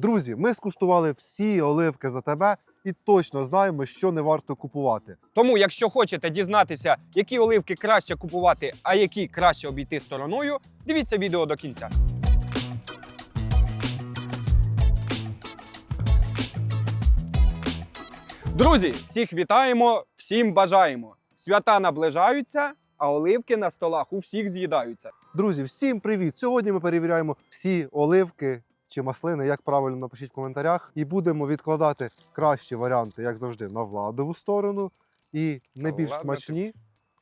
Друзі, ми скуштували всі оливки за тебе і точно знаємо, що не варто купувати. Тому, якщо хочете дізнатися, які оливки краще купувати, а які краще обійти стороною, дивіться відео до кінця. Друзі, всіх вітаємо, всім бажаємо. Свята наближаються, а оливки на столах у всіх з'їдаються. Друзі, всім привіт! Сьогодні ми перевіряємо всі оливки чи маслини, як правильно напишіть в коментарях, і будемо відкладати кращі варіанти, як завжди, на владову сторону, і не більш смачні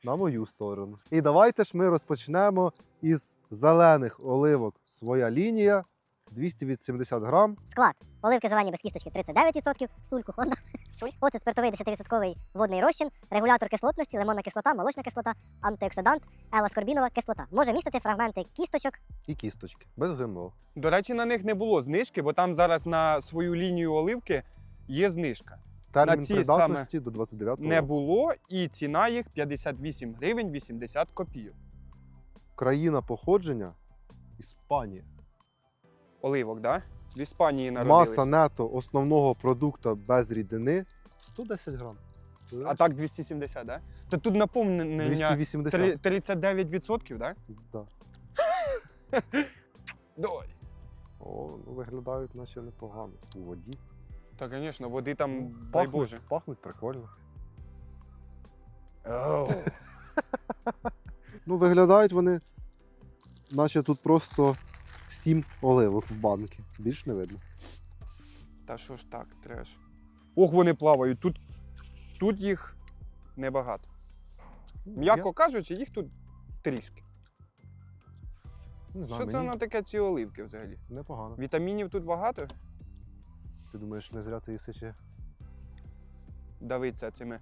на мою сторону. І давайте ж ми розпочнемо із зелених оливок. Своя лінія 280 грам. Склад. Оливки зелені без кісточки 39%, суль кухонна, суль, оцет спиртовий 10% водний розчин, регулятор кислотності, лимонна кислота, молочна кислота, антиоксидант, еласкорбінова кислота. Може містити фрагменти кісточок, І кісточки без ГМО. До речі, на них не було знижки, бо там зараз на свою лінію оливки є знижка. Термін ці придатності до 29 Не року. було, і ціна їх 58 гривень 80 копійок. Країна походження Іспанія. Оливок, да? В Іспанії народились. Маса нето основного продукту без рідини 110 грам. А так 270, да? То тут наповнення 280. 39%, да? Да. Давай. О, ну виглядають наче непогано. У воді. Та, звісно, води там, дай Пахнуть, Боже. пахнуть прикольно. Ну, виглядають вони, наче тут просто 7 оливок в банки. Більш не видно. Та що ж так, треш. Ох, вони плавають. Тут, тут їх небагато. М'яко кажучи, їх тут трішки. Не знаю, Що це мені воно таке ці оливки взагалі? непогано. Вітамінів тут багато. Ти думаєш, не зря ти їси ще? Давиться цими.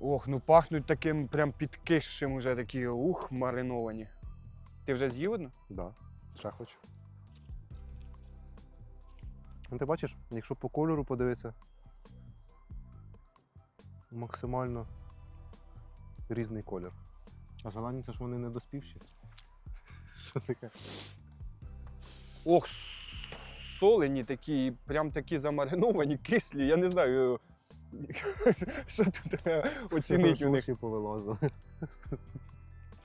Ох, ну пахнуть таким прям підкисшим уже такі ух, мариновані. Ти вже з'їв одну? Да, ще хочу. Ну, ти бачиш, якщо по кольору подивитися, максимально різний колір. А зелені це ж вони не доспівші. Що таке? Ох, солені такі, прям такі замариновані, кислі. Я не знаю, що тут оцінити у них. Повилазили.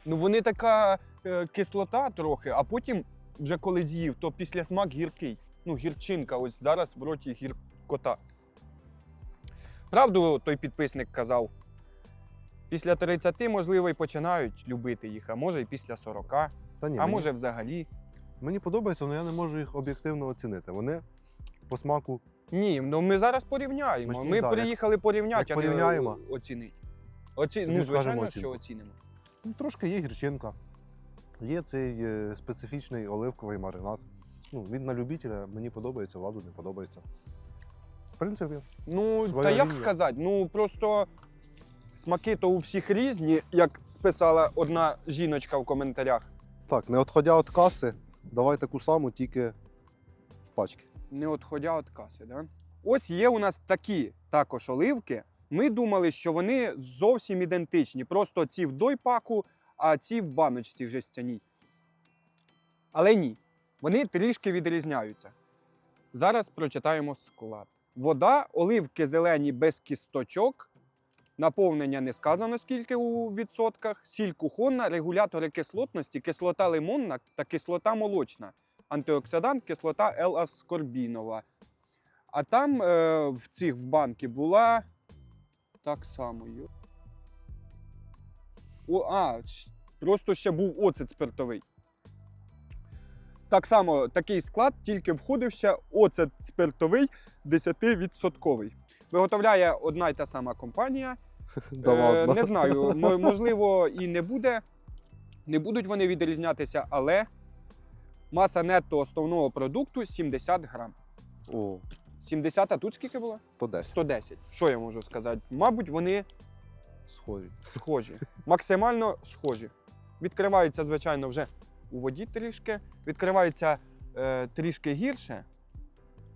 Ну вони така е, кислота трохи, а потім, вже коли з'їв, то після смак гіркий. Ну, гірчинка, ось зараз в роті гіркота. Правду той підписник казав. Після 30, можливо, і починають любити їх, а може і після 40, Та ні, а мені, може взагалі. мені подобається, але я не можу їх об'єктивно оцінити. Вони по смаку Ні, ну ми зараз порівняємо. Смачні, Ми да, приїхали порівняти, як а не оцінити. Оці... тоді Ну, скажемо звичайно, оцінку. що оцінимо. ну, трошки є гірчинка. Є цей е, специфічний оливковий маринад. Ну, він на любителя, мені подобається, владу не подобається. В принципі, Ну, Своя та як лінія. сказати, ну просто смаки то у всіх різні, як писала одна жіночка в коментарях. так, не відходя від каси, давай таку саму, тільки в пачки. Не відходя від каси, да? Ось є у нас такі також оливки. Ми думали, що вони зовсім ідентичні. Просто ці в дойпаку, а ці в баночці жестяній. Але ні, вони трішки відрізняються. Зараз прочитаємо склад. Вода, оливки зелені без кісточок. Наповнення не сказано скільки у відсотках. Сіль кухонна, регулятори кислотності, кислота лимонна та кислота молочна антиоксидант, кислота L-аскорбінова. А там е, в цих в банки була так само. О, а, просто ще був оцет спиртовий. Так само такий склад, тільки входив ще оцет спиртовий 10%. Виготовляє одна й та сама компанія. Е, не знаю, можливо, і не буде. Не будуть вони відрізнятися, але маса нетто основного продукту 70 грам. О, 70, а тут скільки було? то 10. 110. Що я можу сказати? Мабуть, вони Схожі. схожі. Максимально схожі. Відкриваються, звичайно, вже у воді трішки. Відкриваються е, трішки гірше,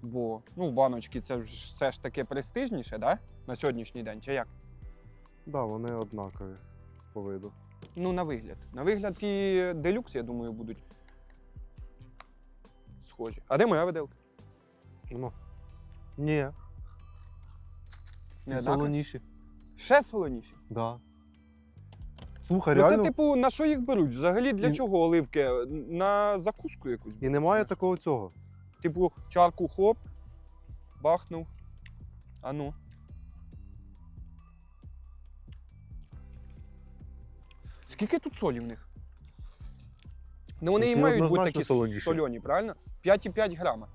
бо ну, баночки це ж все ж таки престижніше, да? на сьогоднішній день, чи як? Так, да, вони однакові по виду. Ну, на вигляд. На вигляд і делюкс, я думаю, будуть схожі. А де моя виделка? Ну. Ні. Ці Не солоніші. Ще солоніші. Да. Слухай, Ну, реально. це, типу, на що їх беруть? Взагалі для І- чого оливки? На закуску якусь. І немає такого цього. Типу, чарку хоп, бахнув. А ну. Скільки тут солі в них? Ну вони і мають бути однозначно такі солоніші. сольоні, правильно? 5,5 грама.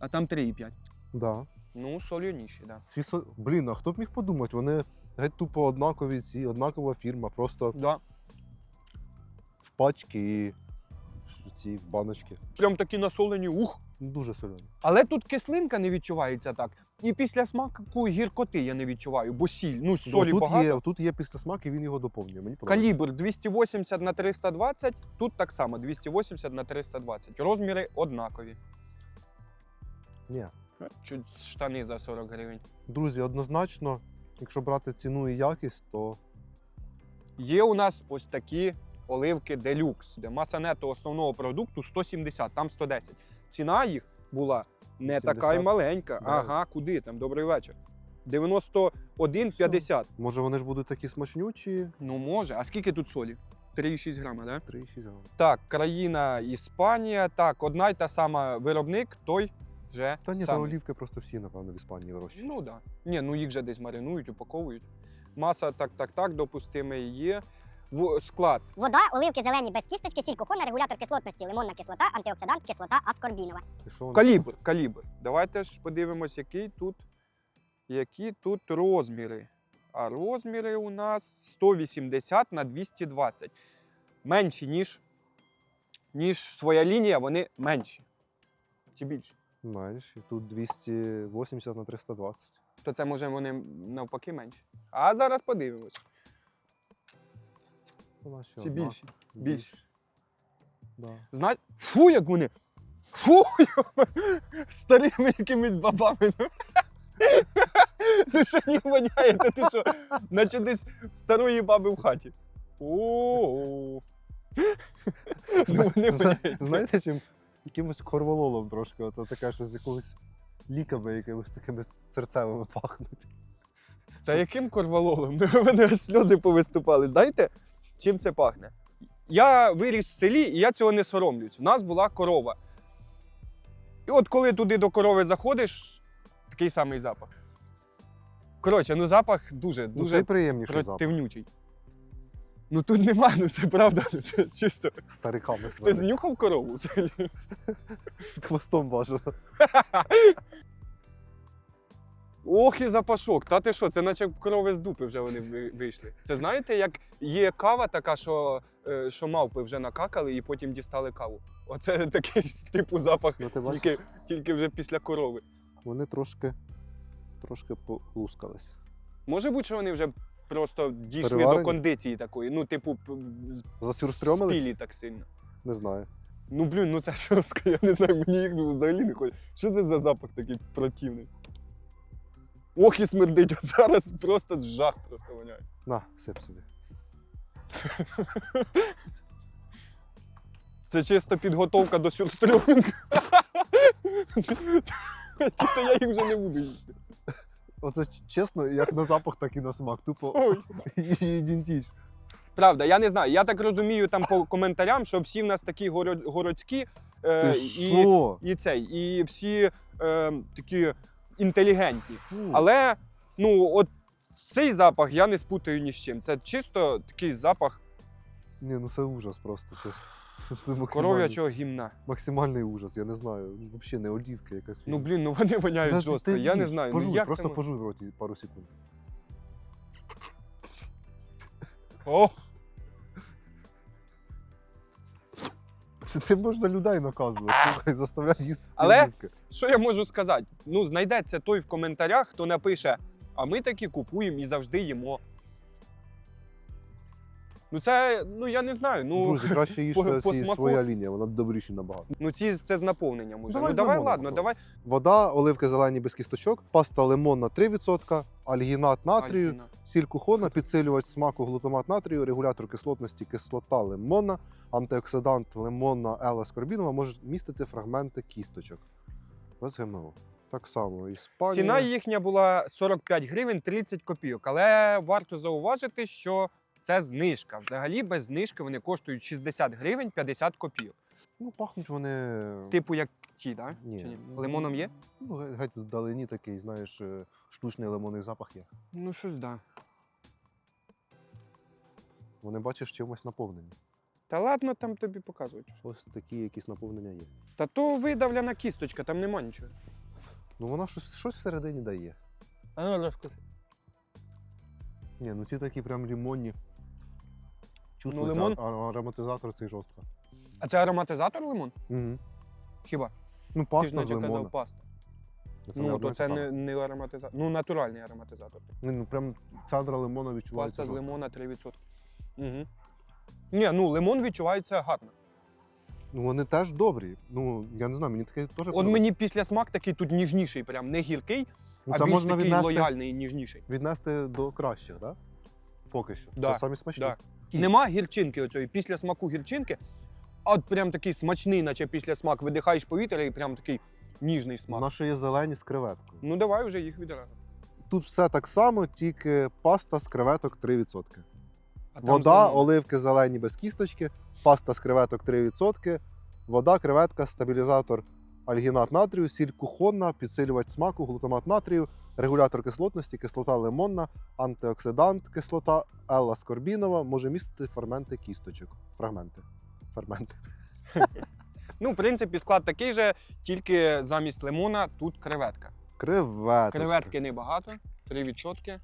А там 3,5. Да. Ну, солоніші, так. Да. Ці со... Блін, а хто б міг подумати? Вони геть тупо однакові, ці, однакова фірма, просто Да. в пачки і в ці в баночки. Прям такі насолені, ух. Ну, Дуже солені. Але тут кислинка не відчувається так. І після смаку гіркоти я не відчуваю, бо сіль, ну солі тут багато. є, тут є післясмак, і він його доповнює. Мені подобається. Калібр 280 на 320, тут так само 280 на 320. Розміри однакові. Ні. Чуть штани за 40 гривень. Друзі, однозначно, якщо брати ціну і якість, то Є у нас ось такі оливки делюкс, де маса нету основного продукту 170, там 110. Ціна їх була не така й маленька. Да. Ага, куди там? Добрий вечір. 91,50. може вони ж будуть такі смачнючі. Ну може. А скільки тут солі? 3,6 грама, да? 3,6 грам. Так, країна Іспанія. Так, одна й та сама виробник, той же Та ні, та самий. олівки просто всі, напевно, в Іспанії вирощують. Ну так. Да. Ні, ну їх же десь маринують, упаковують. Маса так, так, так, допустимий є. В склад. Вода, оливки зелені без кісточки, сіль кухонна, регулятор кислотності, лимонна кислота, антиоксидант, кислота аскорбінова. Калібр, калібр. Давайте ж подивимось, який тут, які тут розміри. А розміри у нас 180 на 220. Менші, ніж, ніж своя лінія, вони менші. Чи більше? Менші. Тут 280 на 320. То це може вони навпаки менші. А зараз подивимось. Вона ще Чи одна. більші? Більше. Да. Зна... Фу, як вони. Фу! Старими якимись бабами. Ну що не воняє, то ти що? Наче десь старої баби в хаті. Зна- воняють. Знаєте, чим якимось корвалолом трошки, ото таке, що з якогось ліками, якимось такими серцевими пахнуть. Та яким корвалолом? У мене аж сльози повиступали. Знаєте, чим це пахне? Я виріс в селі, і я цього не соромлюсь. У нас була корова. І от коли туди до корови заходиш, такий самий запах. Коротше, ну запах дуже ну, дуже приємніший запах. противнючий. Ну тут нема, ну це правда. Це чисто. Стариками Ти знюхав корову взагалі? Під хвостом бажано. Ох, і запашок. Та ти що, це наче корови з дупи вже вони вийшли. Це знаєте, як є кава така, що, е, що мавпи вже накакали і потім дістали каву. Оце такий типу запах, Ну, ти тільки, тільки вже після корови. вони трошки, трошки полускались. Може бути, що вони вже просто дійшли Переварені? до кондиції такої, ну, типу, спілі так сильно. Не знаю. Ну блін, ну це жорстко, я не знаю, мені їх взагалі не хоче. Що це за запах такий противний? Ох, і смердить, от зараз просто жах просто воняє. На, сип собі. Це чисто підготовка до сюрстрьомінга. Тільки я їх вже не буду їсти. Оце чесно, як на запах, так і на смак. Тупо ідентично. Правда, я не знаю. Я так розумію там по коментарям, що всі в нас такі городські е, Ти і, і цей, і всі е, такі інтелігентні. Але ну, от цей запах я не спутаю ні з чим. Це чисто такий запах Ні, ну це ужас просто. Чесно. Це, це максимальний, коров'ячого гімна. максимальний ужас, я не знаю. Взагалі не олівка якась. Ну блін, ну вони воняють Та жорстко. ти Я не з'їж, знаю. Пожуй, ну, як просто це... мо- пожуй в роті пару секунд. О, Це, це можна людей наказувати, слухай, заставляти їсти Але- олівки. що я можу сказати? Ну, знайдеться той в коментарях, хто напише, а ми такі купуємо і завжди їмо. Ну це, ну я не знаю. Ну, Друзі, краще по- їжте по смаку. своя лінія, вона добріші набагато. ну ці це з наповненням уже. Давай ну давай, ладно, попробуй. давай. Вода, оливки зелені без кісточок, паста лимонна 3%, альгінат натрію, Альгіна. сіль кухона, підсилювач смаку глутамат натрію, регулятор кислотності, кислота лимонна, антиоксидант лимонна Ела Скорбінова може містити фрагменти кісточок. Без ГМО. Так само Іспанія. Ціна їхня була 45 гривень 30 копійок. Але варто зауважити, що це знижка. Взагалі без знижки вони коштують 60 гривень 50 копійок. Ну, пахнуть вони. Типу як ті, так? Ні. Чи ні? Лимоном є? Ну, геть, вдалині такий, знаєш, е, штучний лимонний запах є. Ну щось да. Вони бачиш чимось наповнені. Та ладно, там тобі показують. Ось такі якісь наповнення є. Та то видавляна кісточка, там нема нічого. Ну вона щось, щось всередині дає. А ну. Ні, ну ці такі прям лімонні. Ну, Чувствується лимон? а- ароматизатор цей жорстко. А це ароматизатор лимон? Угу. Хіба? Ну, Ти ж паста з наче лимона. казав паста. Це не ну, одне то те це саме. не, не ароматизатор. Ну, натуральний ароматизатор. Ні, Ну, прям цедра лимона відчувається. Паста з жорстко. лимона 3%. Угу. Ні, ну лимон відчувається гарно. Ну вони теж добрі. Ну, я не знаю, мені таке теж. От подобається. мені після смак такий тут ніжніший, прям не гіркий, Ну, а це більш можна такий віднести, лояльний, ніжніший. віднести до кращих, так? Да? Поки що. Да, Це самі смачні. да. Нема гірчинки оцої, після смаку гірчинки, а от прям такий смачний, наче після смак, видихаєш повітря і прям такий ніжний смак. Наші є зелені з креветкою. Ну давай вже їх відразу. Тут все так само, тільки паста з креветок 3%. А там Вода, зелені. оливки зелені без кісточки, паста з креветок 3%, вода, креветка, стабілізатор, альгінат натрію, сіль кухонна, підсилювач смаку, глутамат натрію, регулятор кислотності, кислота лимонна, антиоксидант, кислота, елла скорбінова, може містити ферменти кісточок. Фрагменти. Ферменти. Ну, в принципі, склад такий же, тільки замість лимона тут креветка. Креветки. Креветки небагато, 3%.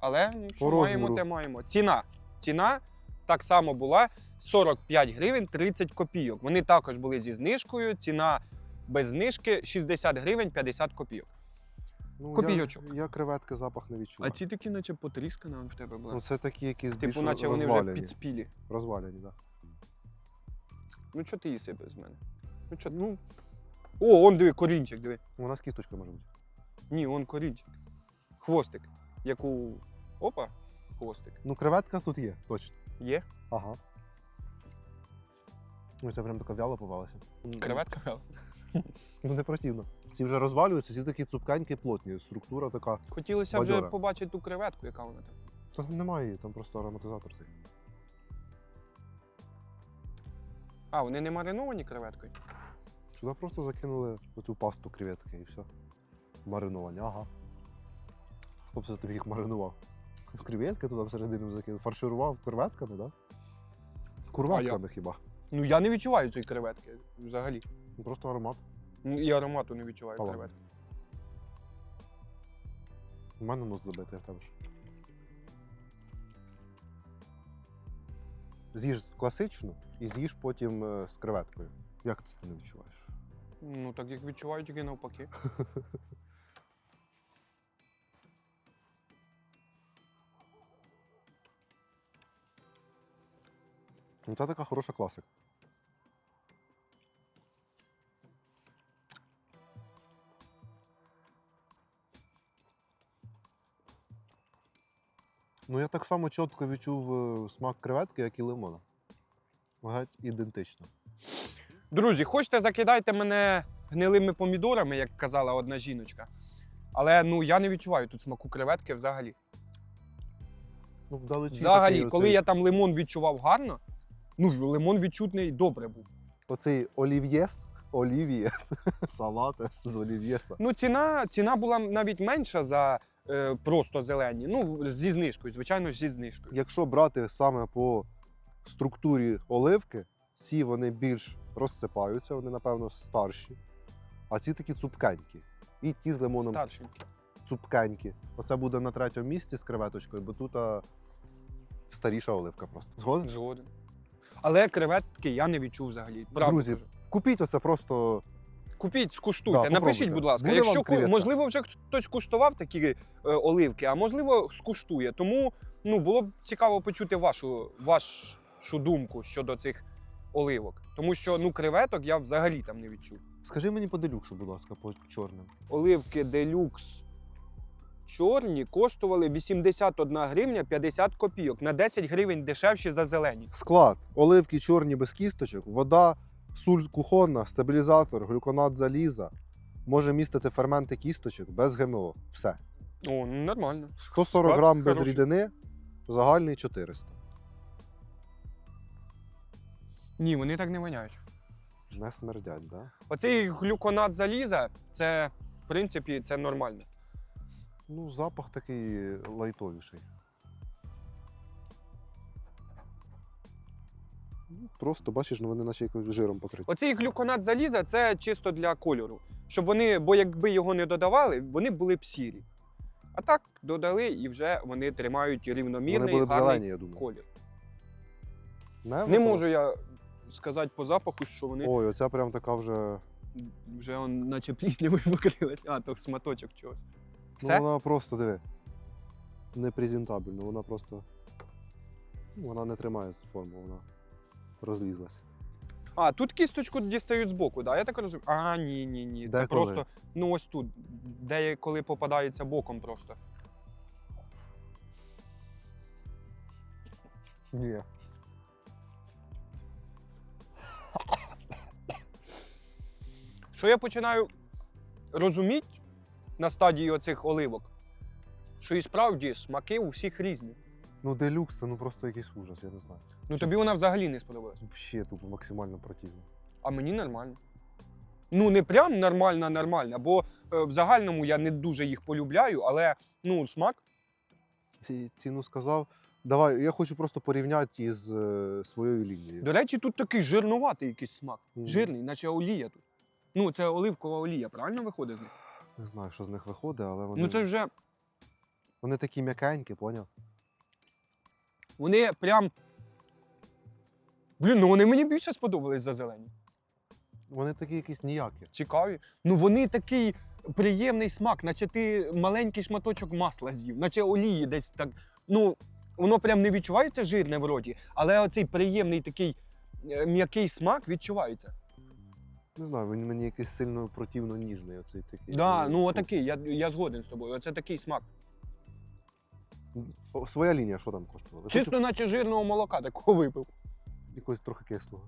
Але ну, що По маємо, те маємо. Ціна. Ціна так само була 45 гривень 30 копійок. Вони також були зі знижкою. Ціна без знижки 60 гривень 50 копійок. Ну, Копійочок. Я, я креветки запах не відчуваю. А ці такі, наче потріскана в тебе була. Ну, це такі якісь більш типу, наче вони вже розвалені. підспілі. Розвалені, так. Ну, що ти їси без мене? Ну, що... Ну, О, он диви, корінчик, диви. вона з кісточкою може бути. Ні, он корінчик. Хвостик. Як у. Опа, хвостик. Ну, креветка тут є, точно. Є? Ага. Ну, це прям така вяло попалася. Креветка? Ну, не противно. Ці вже розвалюються, ці такі цупкенькі, плотні. Структура така. Хотілося вже Бадьора. побачити ту креветку, яка вона там. Та немає її, там просто ароматизатор цей. А, вони не мариновані креветкою? Сюди просто закинули оцю пасту креветки і все. Мариновані, ага. Хто б це тобі їх маринував? Креветки туди всередину закинув. Фарширував креветками, так? Да? Курватками хіба? Ну я не відчуваю цієї креветки взагалі. Ну, Просто аромат. Ну, І аромату не відчуваю Та ладно. креветки. У мене нос забитий, а в тебе ж. З'їж класичну і з'їж потім е, з креветкою. Як це ти не відчуваєш? Ну так як відчуваю, тільки навпаки. Ну, це така хороша класика. Ну, я так само чітко відчув е, смак креветки, як і лимона. Геть ідентично. Друзі, хочете закидайте мене гнилими помідорами, як казала одна жіночка. Але ну я не відчуваю тут смаку креветки взагалі. Ну, вдалечі Взагалі, такий коли оцей, я там лимон відчував гарно, ну лимон відчутний добре був. оцей олів'єс, олів'єс, салатес з олів'єса. Ну, ціна, ціна була навіть менша за е, просто зелені. Ну, зі знижкою, звичайно ж, зі знижкою. Якщо брати саме по структурі оливки, ці вони більш розсипаються, вони, напевно, старші. А ці такі цупкенькі. І ті з лимоном Старшенькі. цупкенькі. Оце буде на третьому місці з креветочкою, бо тут а, старіша оливка просто. Згоден? Згоден. Але креветки я не відчув взагалі. Правду Друзі, кажу. Купіть оце просто. Купіть, скуштуйте. Да, Напишіть, будь ласка, Буде якщо ку- можливо вже хтось куштував такі е, оливки, а можливо скуштує. Тому ну, було б цікаво почути вашу, вашу думку щодо цих оливок. Тому що ну, креветок я взагалі там не відчув. Скажи мені по делюксу, будь ласка, по чорним. Оливки делюкс чорні коштували 81 гривня 50 копійок на 10 гривень дешевші за зелені. Склад: оливки чорні без кісточок, вода, суль кухонна, стабілізатор, глюконат заліза. Може містити ферменти кісточок без ГМО. Все. О, ну нормально. 140 грам без хороший. рідини, загальний 400. Ні, вони так не воняють. Не смердять, да? Оцей глюконат заліза, це, в принципі, це нормально. Ну, запах такий лайтовіший. Ну, Просто бачиш, ну вони наче якось жиром покриті. Оцей глюконат заліза це чисто для кольору. Щоб вони, бо якби його не додавали, вони були б сірі. А так додали і вже вони тримають Вони рівномірний були б гарний зелені, я думаю. колір. Не, Не можу я сказати по запаху, що вони Ой, оця прям така вже. вже он, наче пліснявою покрилась. А, то сматочок чогось. Все? Ну, вона просто диви. Не презентабельна, вона просто. ну, Вона не тримає форму, вона розлізлась. А, тут кісточку дістають збоку, да? Я так розумію. А, ні, ні, ні. Це Деколи. просто, ну ось тут, де коли попадається боком просто. Ні. Що я починаю розуміти на стадії оцих оливок, що і справді смаки у всіх різні. Ну, делюкс це ну просто якийсь ужас, я не знаю. Ну тобі вона взагалі не сподобалась. Взагалі тупо максимально противно. А мені нормально. Ну, не прям нормальна, нормальна, бо е, в загальному я не дуже їх полюбляю, але ну, смак. Ці- Ціну сказав. Давай, я хочу просто порівняти із е, своєю лінією. До речі, тут такий жирнуватий якийсь смак. Мгм. Жирний, наче олія тут. Ну, це оливкова олія, правильно виходить з них? Не знаю, що з них виходить, але вони, Ну це вже вони такі м'якенькі, поняв? вони прям. Блін, ну вони мені більше сподобались за зелені. Вони такі якісь ніякі. Цікаві. Ну вони такий приємний смак, наче ти маленький шматочок масла з'їв, наче олії десь так. Ну, воно прям не відчувається жирне в роті, але оцей приємний такий е, м'який смак відчувається. Не знаю, він мені якийсь сильно противно ніжний. Оцей такий. Да, ну отакий, я, я згоден з тобою. Оце такий смак. О, Своя лінія, що там коштувала? Чисто, наче жирного молока такого випив. якогось трохи кислого.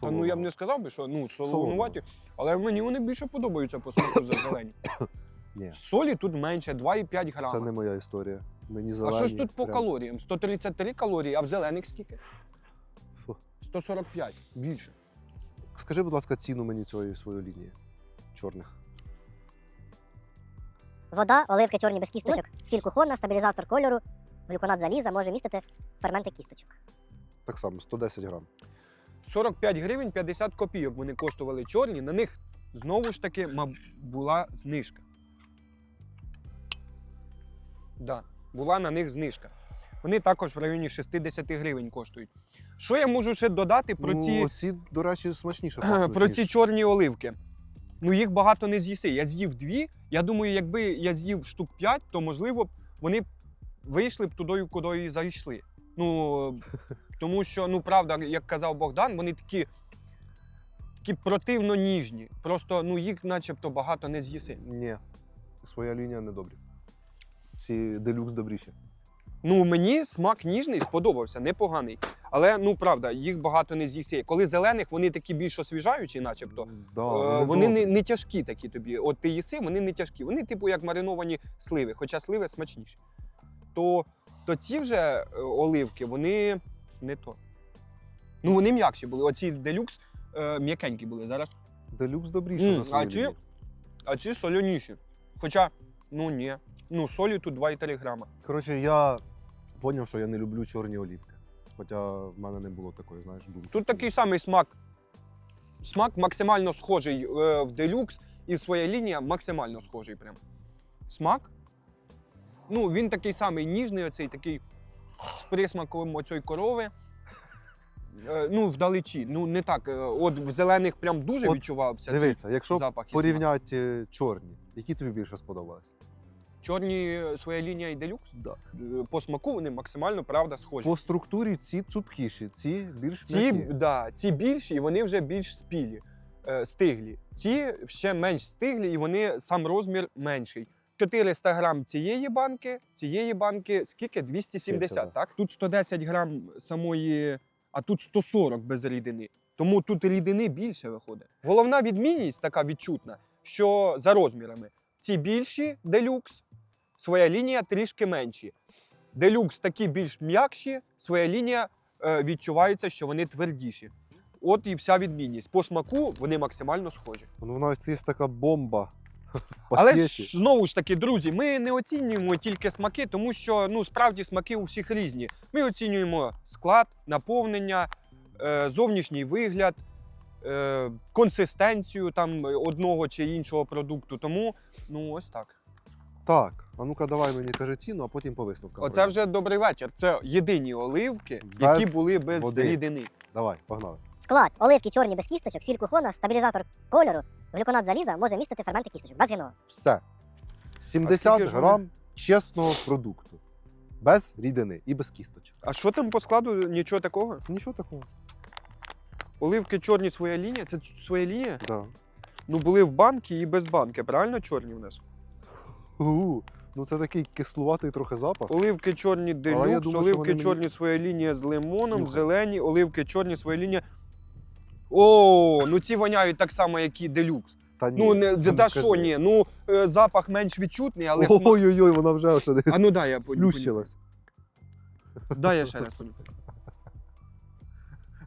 Та, ну я б не сказав би, що ну, солонуваті, але мені вони більше подобаються по смаку за зелені. Ні. Солі тут менше 2,5 Це не моя історія. Мені А що ж тут по прям- калоріям? 133 калорії, а в зелених скільки? Фу. 145 більше. Скажи, будь ласка, ціну мені цієї своєї лінії чорних. Вода, оливки чорні без кісточок, сіль кухонна, стабілізатор кольору, глюконат заліза може містити ферменти кісточок. Так само, 110 грам. 45 гривень 50 копійок вони коштували чорні. На них знову ж таки була знижка. Да, була на них знижка. Вони також в районі 60 гривень коштують. Що я можу ще додати про ну, ці ці, до речі, смачніше. Про ці чорні оливки. Ну, їх багато не з'їси. Я з'їв дві. Я думаю, якби я з'їв штук п'ять, то можливо б вони б вийшли б туди, куди і зайшли. Ну, тому що, ну правда, як казав Богдан, вони такі, такі противно ніжні. Просто ну, їх начебто багато не з'їси. Ні. Своя лінія не добрі. Ці делюкс добріші. Ну, мені смак ніжний сподобався, непоганий. Але ну правда, їх багато не з'їси. Коли зелених, вони такі більш освіжаючі, начебто. Да, Е, вони не, не тяжкі такі тобі. От ти їси, вони не тяжкі. Вони, типу, як мариновані сливи, хоча сливи смачніші. То, то ці вже е, оливки, вони не то. Ну, вони м'якші були. Оці делюкс е, м'якенькі були зараз. Делюкс добріші свою а ці-. А ці солоніші. Хоча, ну ні. Ну, солі тут 2,3 грама. Коротше, я зрозумів, що я не люблю чорні олівки. Хоча в мене не було такої, знаєш, думки. Тут такий самий смак. Смак максимально схожий е, в делюкс, і своя лінія максимально схожий. Прям. Смак. Ну, він такий самий ніжний, оцей такий з присмаком оцієї корови. Е, ну, вдалечі. Ну, не так. е, От в зелених прям дуже От відчувався Дивися, якщо цей запах. і смак. порівняти е, чорні, які тобі більше сподобались? Чорні е, своя лінія і делюкс. Да. Е, По смаку вони максимально правда схожі. По структурі ці цупкіші, ці більш Ці, м'які. да, ці більші, і вони вже більш спілі, е, стиглі. Ці ще менш стиглі, і вони сам розмір менший. 400 грам цієї банки, цієї банки скільки? 270, 70, так? Тут 110 грам самої, а тут 140 без рідини. Тому тут рідини більше виходить. Головна відмінність така відчутна, що за розмірами ці більші делюкс, своя лінія трішки менші. Делюкс такі більш м'якші, своя лінія е, відчувається, що вони твердіші. От і вся відмінність. По смаку вони максимально схожі. Ну, вона ось є така бомба. Але ж знову ж таки, друзі, ми не оцінюємо тільки смаки, тому що ну справді смаки у всіх різні. Ми оцінюємо склад, наповнення, е, зовнішній вигляд, е, консистенцію там одного чи іншого продукту. Тому ну ось так. Так, а ну-ка давай мені кажи ціну, а потім по висновкам. Оце пройдемо. вже добрий вечір. Це єдині оливки, Без які були без води. рідини. Давай, погнали. Склад оливки чорні без кісточок, сіль кухона, стабілізатор кольору, глюконат заліза може містити ферменти кісточок без геного. Все. 70 скільки ж грам чесного продукту. Без рідини і без кісточок. А що там по складу? Нічого такого? Нічого такого. Оливки чорні своя лінія. Це ч- своя лінія? Да. Ну були в банки і без банки. Правильно чорні в нас? Ну це такий кислуватий трохи запах. Оливки чорні делюкс, думаю, що оливки вони мені- чорні своя лінія з лимоном, Нюхай. зелені, оливки чорні своя лінія. О, ну ці воняють так само, як і делюкс. Та ні, ну не та що ні, ну е, запах менш відчутний, але смак. Ой-ой-ой, вона вже ось десь А ну дай я поню- сплющилась. Дай я ще раз понюхаю.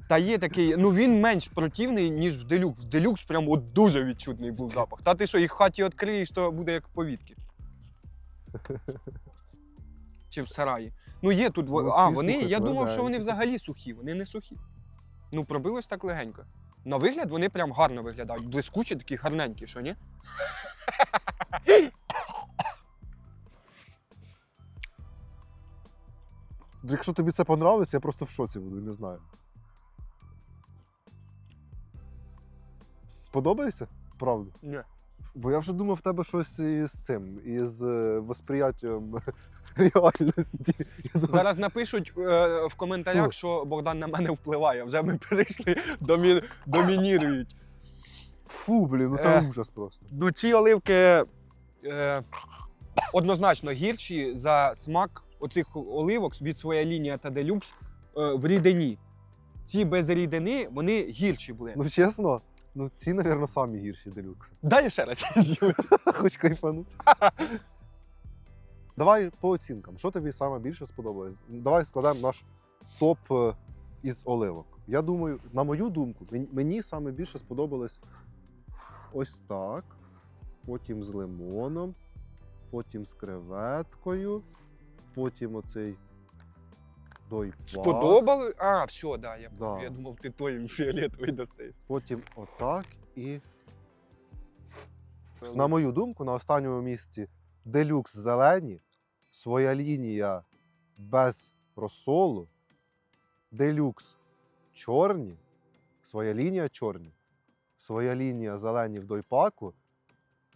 Та є такий, ну він менш противний, ніж в делюкс. В делюкс прям от дуже відчутний був запах. Та ти що, їх в хаті відкриєш, то буде як повітки. Чи в сараї. Ну є тут. Ну, а, вони, слухай, я думав, що вони взагалі сухі, вони не сухі. Ну, пробилось так легенько. На вигляд вони прям гарно виглядають. Блискучі, такі гарненькі, що ні? Якщо тобі це понравиться, я просто в шоці буду, не знаю. Подобається? Правда? Ні. Бо я вже думав, в тебе щось із цим, із е, восприяттям реальності. Зараз напишуть е, в коментарях, Фу. що Богдан на мене впливає. Вже ми перейшли, домі... домінірують. Фу, блін, ну це Е. ужас просто. Ну, ці оливки е, однозначно гірші за смак оцих оливок від своя лінія та делюкс е, в рідині. Ці без рідини вони гірші були. Ну чесно, ну ці, мабуть, самі гірші делюкси. Дай я ще раз з'їм. Хоч кайфануть. Давай по оцінкам. Що тобі саме більше сподобалось? Давай складемо наш топ е, із оливок. Я думаю, на мою думку, мені саме більше сподобалось ось так. Потім з лимоном, потім з креветкою, потім оцей дойпак. Сподобали? А, все, да, я, Да. я думав, ти той фіолетовий достаєш. Потім отак і. На мою думку, на останньому місці делюкс зелені, своя лінія без розсолу, делюкс чорні, своя лінія чорні, своя лінія зелені в дойпаку,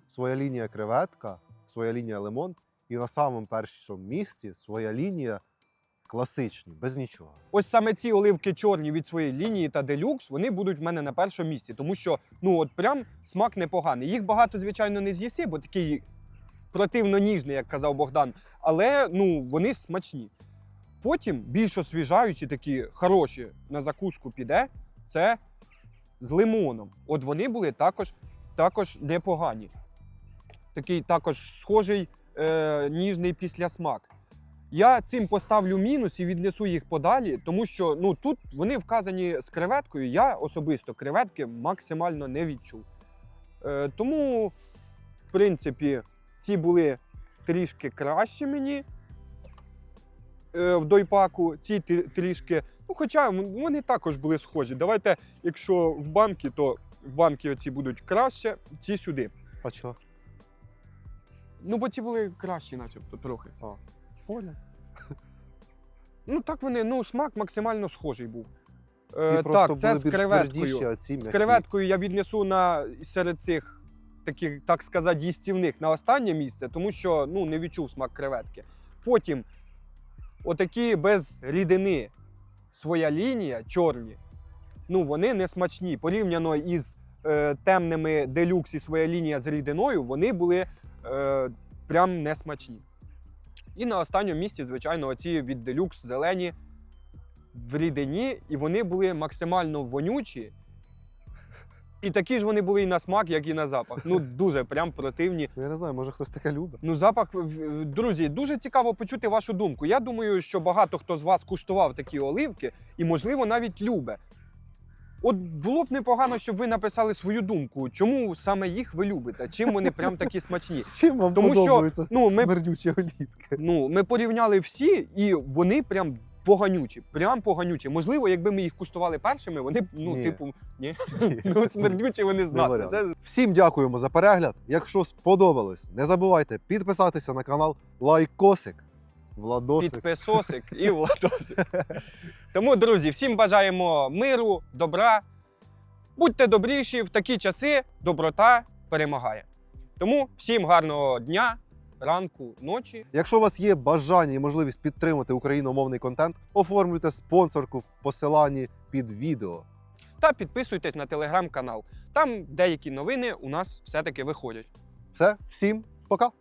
своя лінія креветка, своя лінія лимон. І на самому першому місці своя лінія класичні, без нічого. Ось саме ці оливки чорні від своєї лінії та делюкс, вони будуть в мене на першому місці, тому що ну от прям смак непоганий. Їх багато, звичайно, не з'їси, бо такий противно ніжний, як казав Богдан. Але ну вони смачні. Потім більш освіжаючі, такі хороші на закуску піде, це з лимоном. От вони були також, також непогані. Такий також схожий е, ніжний післясмак. Я цим поставлю мінус і віднесу їх подалі, тому що ну тут вони вказані з креветкою. Я особисто креветки максимально не відчув. Е, тому, в принципі, ці були трішки кращі мені е, в дойпаку, ці трішки. Ну, хоча вони також були схожі. Давайте, якщо в банки, то в банки оці будуть краще, ці сюди. А що? Ну, бо ці були кращі, начебто, трохи. А. Понял. Ну, так вони, ну, смак максимально схожий був. Е, просто так, це були з більш креветкою. твердіші, а ці З м'які. креветкою я віднесу на серед цих таких, так сказати, їстівних на останнє місце, тому що ну, не відчув смак креветки. Потім отакі без рідини своя лінія, чорні, ну вони не смачні. Порівняно із е, темними делюкс і своя лінія з рідиною, вони були е, прям не смачні. І на останньому місці, звичайно, оці від делюкс зелені в рідині, і вони були максимально вонючі. І такі ж вони були і на смак, як і на запах. Ну, дуже прям противні. Ну, Я не знаю, може хтось таке любить. Ну, запах, друзі, дуже цікаво почути вашу думку. Я думаю, що багато хто з вас куштував такі оливки і, можливо, навіть любе. От було б непогано, щоб ви написали свою думку, чому саме їх ви любите, чим вони прям такі смачні. Чим вам Тому що, ну, ми- смердючі олівки? Ну, ми порівняли всі, і вони прям поганючі. Прям поганючі. Можливо, якби ми їх куштували першими, вони б, ну, Ні. типу, ні. Ну, смердючі вони знати. варіант. Це Всім дякуємо за перегляд. Якщо сподобалось, не забувайте підписатися на канал Лайкосик. Владосик. підписосик і владосик. Тому, друзі, всім бажаємо миру, добра. Будьте добріші, в такі часи доброта перемагає. Тому всім гарного дня, ранку, ночі. Якщо у вас є бажання і можливість підтримати україномовний контент, оформлюйте спонсорку в посиланні під відео. Та підписуйтесь на телеграм-канал. Там деякі новини у нас все-таки виходять. Все, всім пока!